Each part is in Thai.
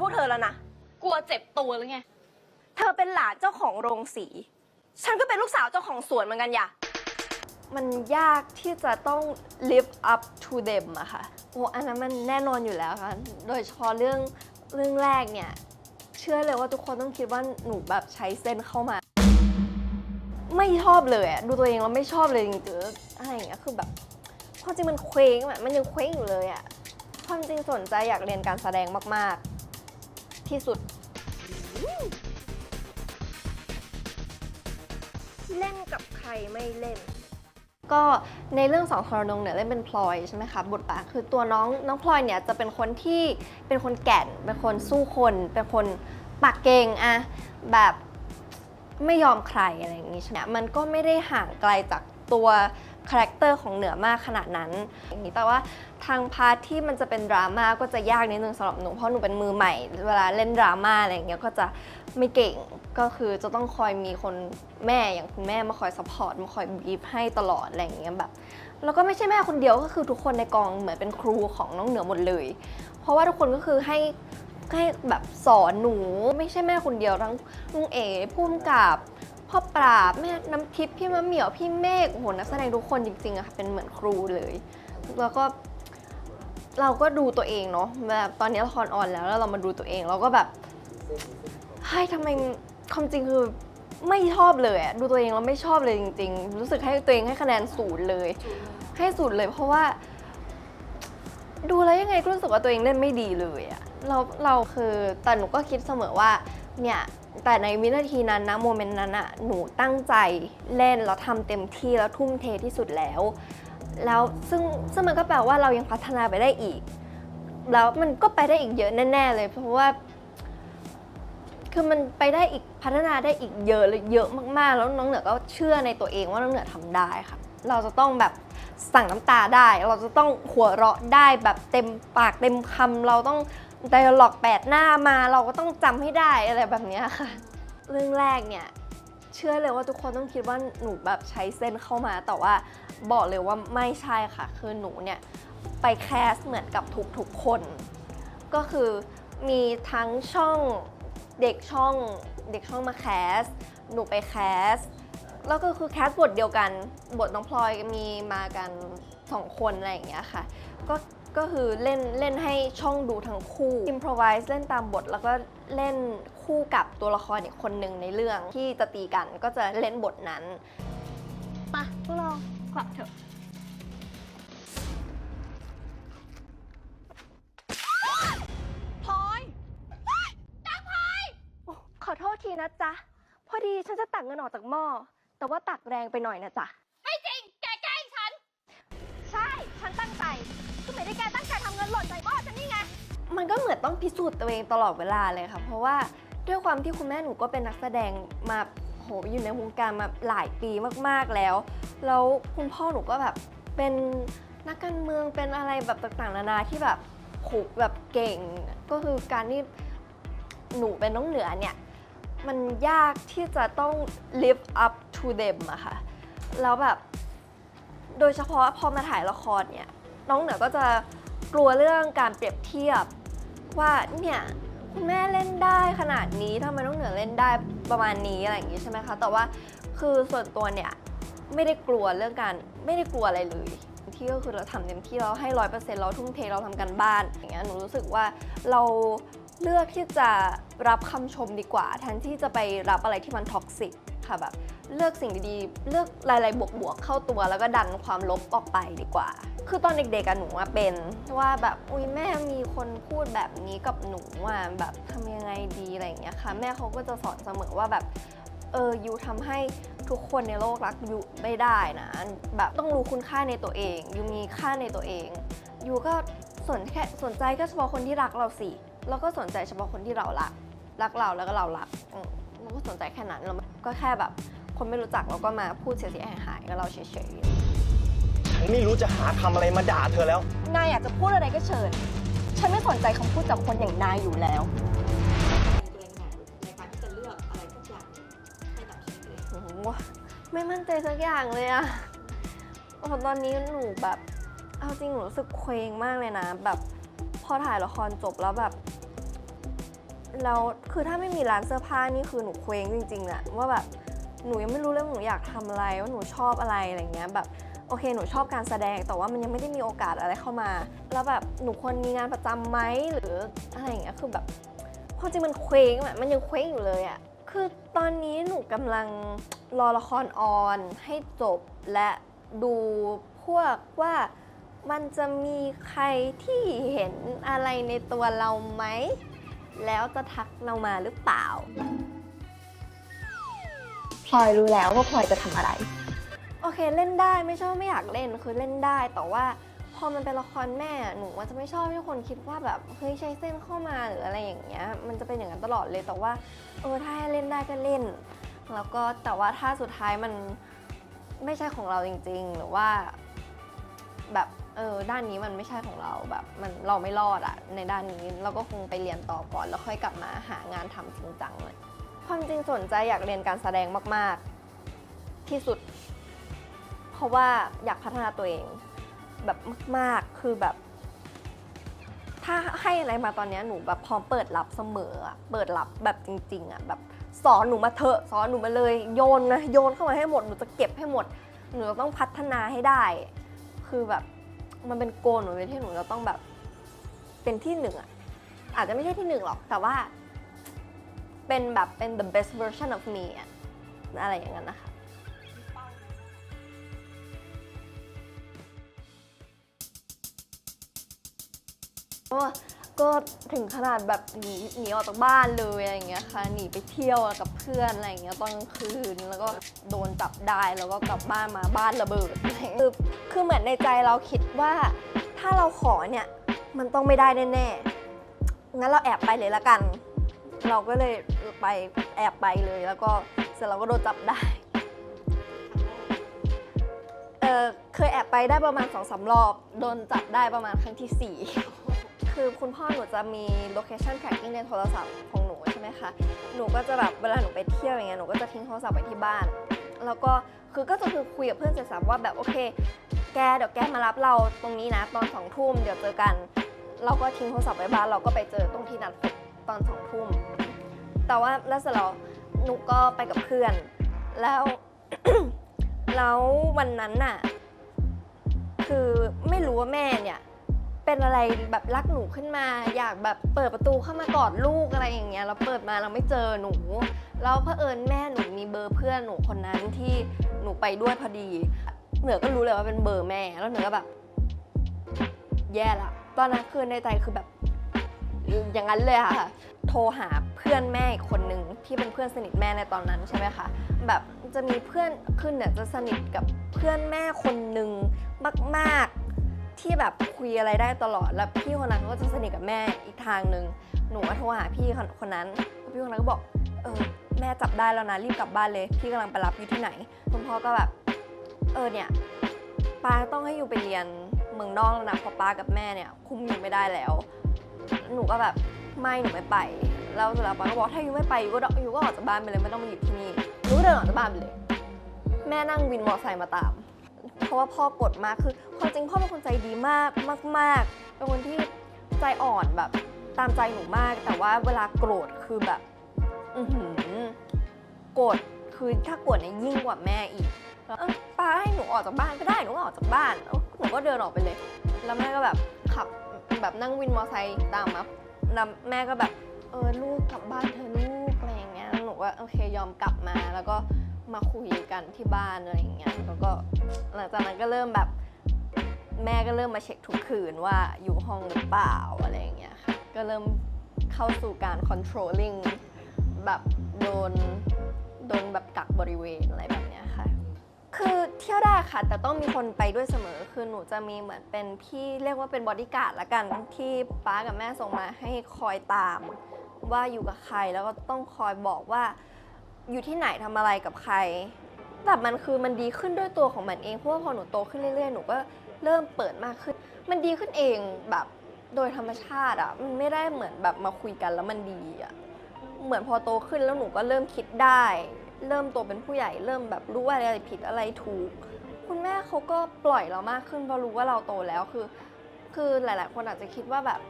พวกเธอแล้วนะ กลัวเจ็บตัวหรือไง เธอเป็นหลานเจ้าของโรงสี ฉันก็เป็นลูกสาวเจ้าของสวนเหมือนกันอย่ามันยากที่จะต้อง live up to them อะค่ะ โอ้อันนั้นมันแน่นอนอยู่แล้วค่ะ โดยเฉพาะเรื่องเรื่องแรกเนี่ย เชื่อเลยว่าทุกคนต้องคิดว่าหนูแบบใช้เส้นเข้ามา ไม่ชอบเลยอะดูตัวเองแล้วไม่ชอบเลยจริงๆอะไรอย่างเงี้ยคือแบบความจริงมันเคว้งอะมันยังเคว้งอยู่เลยอะความจริงสนใจอยากเรียนการแสดงมากๆ ที่สุด เล่นกับใครไม่เล่น ก็ในเรื่องสองทรนงเนี่ยเล่นเป็นพลอยใช่ไหมคะบทบาทคือตัวน้องน้องพลอยเนี่ยจะเป็นคนที่เป็นคนแก่น เป็นคนสู้คน เป็นคนปากเก่งอะแบบไม่ยอมใครอะไรอย่างนี้ใช่ไหมมันก็ไม่ได้ห่างไกลจากตัวคาแรคเตอร์ของเหนือมากขนาดนั้นอย่างนี้แต่ว่า ทางพาร์ทที่มันจะเป็นดราม่าก็จะยากนิดนึงสำหรับหนูเพราะหนูเป็นมือใหม่ เวลาเล่นดราม่าอะไรอย่างเงี้ยก็จะไม่เก่งก็คือจะต้องคอยมีคนแม่อย่างคุณแม่มาคอยซัพพอร์ตมาคอยบีบให้ตลอดอะไรอย่างเงี้ยแบบแล้วก็ไม่ใช่แม่คนเดียวก็คือทุกคนในกองเหมือนเป็นครูของน้องเหนือหมดเลย เพราะว่าทุกคนก็คือให้ให้แบบสอนหนูไม่ใช่แม่คนเดียวทั้งลุงเอ๋พุ่มกับพ่อปราบแม่น้ำทิพย์พี่มะเหมียวพี่เมฆโอ้โหนักแสดงทุกคนจริงๆอะค่ะเป็นเหมือนครูเลย แล้วก็ เราก็ดูตัวเองเนาะแบบตอนนี้ละครออนแล้วแล้วเรามาดูตัวเองเราก็แบบเฮ้ยทำไมความจริงคือไม่ชอบเลยอะดูตัวเองเราไม่ชอบเลยจริง ๆ รู้สึกให้ตัวเองให้คะแนนศูนย์เลย ให้ศูนย์เลย เพราะว่า ดูแล้วยังไงก็รู้สึกว่าตัวเองเล่นไม่ดีเลยอะเราเราคือแต่หนูก็คิดเสมอว่าเนี่ยแต่ในวินาทีนั้นนะโมเมนต์นั้นอะหนูตั้งใจเล่นแล้วทำเต็มที่แล้วทุ่มเทที่สุดแล้ว แล้วซึ่งซึ่งมันก็แปลว่าเรายังพัฒนาไปได้อีก แล้วมันก็ไปได้อีกเยอะแน่ๆเลย เพราะว่า คือมันไปได้อีกพัฒนาได้อีกเยอะเลยเยอะมากๆ แล้วน้องเหนือก็เชื่อในตัวเองว่าน้องเหนือทำได้ค่ะ เราจะต้องแบบสั่งน้ำตาได้ เราจะต้องหัวเราะได้แบบเต็มปากเต็มคำเราต้องไดอะล็อกแปดหน้ามา เราก็ต้องจำให้ได้อะไรแบบนี้ค่ะ เรื่องแรกเนี่ยเชื่อเลยว่าทุกคนต้องคิดว่าหนูแบบใช้เส้นเข้ามาแต่ว่า บอกเลยว่าไม่ใช่ค่ะ คือหนูเนี่ยไปแคสเหมือนกับทุกๆคน ก็คือมีทั้งช่องเด็กช่องเด็กช่องมาแคส หนูไปแคส แล้วก็คือแคสบทเดียวกัน บทน้องพลอยมีมากันสองคนอะไรอย่างเงี้ยค่ะ ก็ก็คือเล่นเล่นให้ช่องดูทั้งคู่อิมพร v i s e เล่นตามบทแล้วก็เล่นคู่กับตัวละครอีกคนหนึ่งในเรื่องที่จะตีกันก็จะเล่นบทนั้นมาพวกเรา กลับเถอะพลอยขอโทษทีนะจ๊ะ พอดีฉันจะตักเงินออกจากหม้อ แต่ว่าตักแรงไปหน่อยนะจ๊ะ ไม่จริง แกแกล้งฉัน ใช่ ฉันตั้งใจก็ไม่ได้แกตั้งใจทำเงินหล่นใส่หม้อฉันนี่ไง มันก็เหมือนต้องพิสูจน์ตัวเองตลอดเวลาเลยค่ะ เพราะว่าด้วยความที่คุณแม่หนูก็เป็นนักแสดงมาโห อยู่ในวงการมาหลายปีมากๆแล้ว แล้วคุณพ่อหนูก็แบบเป็นนักการเมืองเป็นอะไรแบบต่างๆนานาที่แบบโหแบบเก่ง ก็คือการที่หนูเป็นน้องเหนือเนี่ย มันยากที่จะต้อง live up to them อะค่ะ แล้วแบบ โดยเฉพาะพอมาถ่ายละครเนี่ย น้องเหนือก็จะกลัวเรื่องการเปรียบเทียบว่าเนี่ย คุณแม่เล่นได้ขนาดนี้ทำไมน้องเหนือเล่นได้ประมาณนี้อะไรอย่างงี้ใช่ไหมคะ แต่ว่าคือส่วนตัวเนี่ยไม่ได้กลัวเรื่องการไม่ได้กลัวอะไรเลยที่ก็คือเราทำเต็มที่เราให้ร้อยเปอร์เซ็นต์เราทุ่มเทเราทำกันบ้านอย่างเงี้ยหนูรู้สึกว่าเราเลือกที่จะรับคำชมดีกว่าแทนที่จะไปรับอะไรที่มันท็อกซิกค่ะแบบเลือกสิ่งดีๆ เลือกอะไรๆบวกๆเข้าตัว แล้วก็ดันความลบออกไปดีกว่า คือตอนเด็กๆอะหนูอะเป็นว่าแบบอุ้ยแม่มีคนพูดแบบนี้กับหนูอะแบบทำยังไงดีอะไรอย่างเงี้ยค่ะ แม่เขาก็จะสอนเสมอว่าแบบเออยูทำให้ทุกคนในโลกรักยูไม่ได้นะแบบต้องรู้คุณค่าในตัวเองยูมีค่าในตัวเองยูก็สนแค่สนใจก็เฉพาะคนที่รักเราสิแล้วก็สนใจเฉพาะคนที่เรารักรักเราแล้วก็เรารักอืมเราก็สนใจแค่นั้นเราก็แค่แบบคนไม่รู้จักเราก็มาพูดเสียหายๆกับเราเฉยๆ ฉันไม่รู้จะหาคำอะไรมาด่าเธอแล้ว นายอยากจะพูดอะไรก็เชิญ ฉันไม่สนใจคำพูดจากคนอย่างนายอยู่แล้วตัวเองเนี่ยในการที่จะเลือกอะไรสักอย่างให้กับชีวิตตัวเองโอ้โหไม่มั่นใจสักอย่างเลยอะโอ้โหตอนนี้หนูแบบ เอาจริงหนูรู้สึกเคว้งมากเลยนะ แบบพอถ่ายละครจบแล้วแบบแล้วคือถ้าไม่มีร้านเสื้อผ้านี่คือหนูเคว้งจริงๆอะว่าแบบหนูยังไม่รู้เลยว่าหนูอยากทำอะไรว่าหนูชอบอะไรอะไรเงี้ยแบบ โอเคหนูชอบการแสดงแต่ว่ามันยังไม่ได้มีโอกาสอะไรเข้ามา แล้วแบบหนูควรมีงานประจำไหมหรืออะไรอย่างเงี้ยคือแบบความจริงมันเคว้งอะมันยังเคว้งอยู่เลยอะคือตอนนี้หนูกำลังรอละครออนให้จบและดูพวกว่ามันจะมีใครที่เห็นอะไรในตัวเราไหม แล้วจะทักเรามาหรือเปล่าพลอยรู้แล้วว่าพลอยจะทำอะไร โอเคเล่นได้ไม่ใช่ว่าไม่อยากเล่นคือเล่นได้แต่ว่าพอมันเป็นละครแม่หนูว่าจะไม่ชอบให้คนคิดว่าแบบเฮ้ยใช้เส้นเข้ามาหรืออะไรอย่างเงี้ย มันจะเป็นอย่างนั้นตลอดเลยแต่ว่าเออถ้าให้เล่นได้ก็เล่น แล้วก็แต่ว่าถ้าสุดท้ายมันไม่ใช่ของเราจริง ๆ หรือว่า แบบเออด้านนี้มันไม่ใช่ของเราแบบมันเราไม่รอดอะในด้านนี้เราก็คงไปเรียนต่อก่อน แล้วค่อยกลับมาหางานทำจริงจังเลยความจริงสนใจอยากเรียนการแสดงมาก ๆ ที่สุด ราะว่าอยากพัฒนาตัวเองแบบมากๆ คือแบบ ถ้าให้อะไรมาตอนนี้หนูแบบพร้อมเปิดรับเสมอเปิดรับแบบจริง ๆอะแบบสอนหนูมาเถอะสอนหนูมาเลยโยนนะโยนเข้ามาให้หมดหนูจะเก็บให้หมด หนูจะต้องพัฒนาให้ได้ คือแบบมันเป็นโกนหนูเลยที่หนูจะต้องแบบ เป็นที่หนึ่งอะอาจจะไม่ใช่ที่หนึ่งหรอก แต่ว่า เป็นแบบเป็น the best version of me อะอะไรอย่างนั้นนะคะ ก็ก็ถึงขนาดแบบหนีหนีออกจากบ้านเลยอะไรอย่างเงี้ยค่ะหนีไปเที่ยวกับเพื่อนอะไรอย่างเงี้ยตอนกลางคืนแล้วก็โดนจับได้แล้วก็กลับบ้านมาบ้านระเบิดคือคือเหมือนในใจเราคิดว่า ถ้าเราขอเนี่ยมันต้องไม่ได้แน่ๆงั้นเราแอบไปเลยละกัน เราก็เลยไปแอบไปเลยแล้วก็เสร็จเราก็โดนจับได้เออเคยแอบไปได้ประมาณ2องสารอบ โดนจับได้ประมาณครั้งที่4 คือคุณพ่อหนูจะมี location tracking ในโทรศัพท์ของหนูใช่ไหมคะ หนูก็จะแบบเวลาหนูไปเที่ยวอย่างเงี้ยหนูก็จะทิ้งโทรศัพท์ไว้ที่บ้าน แล้วก็คือก็จะคือคุยกับเพื่อนเสร็จสับว่าแบบโอเค แกเดี๋ยวแกมารับเราตรงนี้นะ ตอนสองทุ่มเดี๋ยวเจอกัน เราก็ทิ้งโทรศัพท์ไว้บ้านเราก็ไปเจอตรงที่นัดพบตอนสองทุ่ม แต่ว่าแล้วเสร็จแล้วหนูก็ไปกับเพื่อน แล้วแล้ววันนั้นน่ะคือไม่รู้ว่าแม่เนี่ย เป็นอะไรแบบรักหนูขึ้นมา อยากแบบเปิดประตูเข้ามากอดลูกอะไรอย่างเงี้ยแล้วเปิดมาเราไม่เจอหนูแล้วเผอิญแม่หนูมีเบอร์เพื่อนหนูคนนั้นที่หนูไปด้วยพอดี เหนือก็รู้เลยว่าเป็นเบอร์แม่แล้วเหนือก็แบบ แย่ละตอนนั้นคือในใจคือแบบ อย่างนั้นเลยค่ะ โทรหาเพื่อนแม่อีกคนนึงที่เป็นเพื่อนสนิทแม่ในตอนนั้นใช่ไหมคะแบบจะมีเพื่อนขึ้นเนี่ยจะสนิทกับเพื่อนแม่คนหนึ่งมาก ๆ ที่แบบคุยอะไรได้ตลอด แล้วพี่คนนั้นเขาก็จะสนิทกับแม่อีกทางหนึ่งหนูก็โทรหาพี่คนนั้น พี่คนนั้นก็บอก เออ แม่จับได้แล้วนะรีบกลับบ้านเลย พี่กำลังไปรับอยู่ที่ไหน คุณพ่อก็แบบ เออเนี่ยป้าต้องให้อยู่ไปเรียนเมืองนอกแล้วนะเพราะป้ากับแม่เนี่ย คุมอยู่ไม่ได้แล้ว หนูก็แบบไม่หนูไม่ไป แล้วสุดท้ายป้าก็บอกถ้ายูไม่ไปยูก็ยูก็ออกจากบ้านไปเลยไม่ต้องมาอยู่ที่นี่หนูก็เดินออกจากบ้านไปเลย แม่นั่งวินมอเตอร์ไซค์มาตาม เพราะว่าพ่อกดมากคือความจริงพ่อเป็นคนใจดีมากมาก ๆ เป็นคนที่ใจอ่อนแบบตามใจหนูมาก แต่ว่าเวลาโกรธคือแบบอือหือโกรธคือถ้าโกรธเนี่ยยิ่งกว่าแม่อีกแล้วป้าให้หนูออกจากบ้านก็ได้หนูก็ออกจากบ้านหนูก็เดินออกไปเลย แล้วแม่ก็แบบขับแบบนั่งวินมอเตอร์ไซค์ตามมาแล้วแม่ก็แบบเออลูกกลับบ้านเธอะลูกอะไรอย่างเงี้ยหนูก็โอเคยอมกลับมาแล้วก็ มาคุยกันที่บ้านอะไรอย่างเงี้ยแล้วก็หลังจากนั้นก็เริ่มแบบแม่ก็เริ่มมาเช็คทุกคืนว่าอยู่ห้องหรือเปล่าอะไรอย่างเงี้ยค่ะก็เริ่มเข้าสู่การ controlling แบบโดนโดนแบบกักบริเวณอะไรแบบเนี้ยค่ะ คือเที่ยวได้ค่ะ แต่ต้องมีคนไปด้วยเสมอ คือหนูจะมีเหมือนเป็นพี่เรียกว่าเป็นบอดี้การ์ดละกันที่ป้ากับแม่ส่งมาให้คอยตาม ว่าอยู่กับใครแล้วก็ต้องคอยบอกว่า อยู่ที่ไหนทำอะไรกับใครแต่มันคือมันดีขึ้นด้วยตัวของมันเอง เพราะว่าพอหนูโตขึ้นเรื่อยๆ หนูก็เริ่มเปิดมากขึ้น มันดีขึ้นเองแบบโดยธรรมชาติอะมันไม่ได้เหมือนแบบมาคุยกันแล้วมันดีอะเหมือนพอโตขึ้นแล้วหนูก็เริ่มคิดได้ เริ่มโตเป็นผู้ใหญ่ เริ่มแบบรู้ว่าอะไรผิดอะไรถูก คุณแม่เขาก็ปล่อยเรามากขึ้นเพราะรู้ว่าเราโตแล้วคือ คือหลาย ๆ คนอาจจะคิดว่าแบบ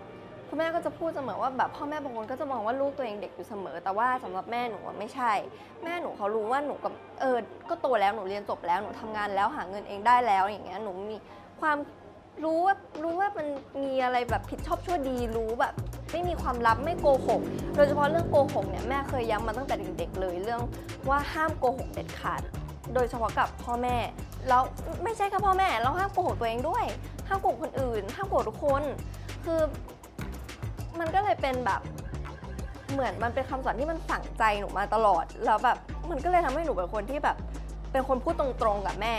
คุณแม่ก็จะพูดเสมอว่าแบบพ่อแม่บางคนก็จะมองว่าลูกตัวเองเด็กอยู่เสมอ แต่ว่าสำหรับแม่หนูไม่ใช่ แม่หนูเขารู้ว่าหนูกับเออก็โตแล้วหนูเรียนจบแล้วหนูทำงานแล้วหาเงินเองได้แล้วอย่างเงี้ยหนูมีความรู้ว่ารู้ว่ามันมีอะไรแบบผิดชอบชั่วดีรู้แบบไม่มีความลับไม่โกหก โดยเฉพาะเรื่องโกหกเนี่ยแม่เคยย้ำมาตั้งแต่เด็กๆเลยเรื่องว่าห้ามโกหกเด็ดขาด โดยเฉพาะกับพ่อแม่แล้วไม่ใช่แค่พ่อแม่เราห้ามโกหกตัวเองด้วย ห้ามโกหกคนอื่น ห้ามโกหกทุกคน คือ มันก็เลยเป็นแบบเหมือนมันเป็นคำสอนที่มันฝังใจหนูมาตลอด แล้วแบบมันก็เลยทำให้หนูเป็นคนที่แบบ เป็นคนพูดตรงๆกับแม่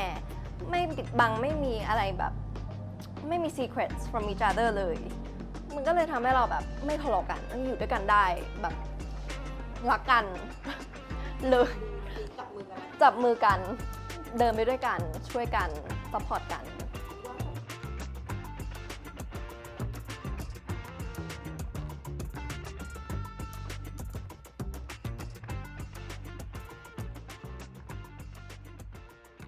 ไม่ปิดบังไม่มีอะไรแบบ ไม่มี secrets from each other เลย มันก็เลยทำให้เราแบบไม่ทะเลาะกันอยู่ด้วยกันได้แบบรักกัน เลยจับมือกันไหมจับมือกันเดินไปด้วยกันช่วยกันซัพพอร์ตกัน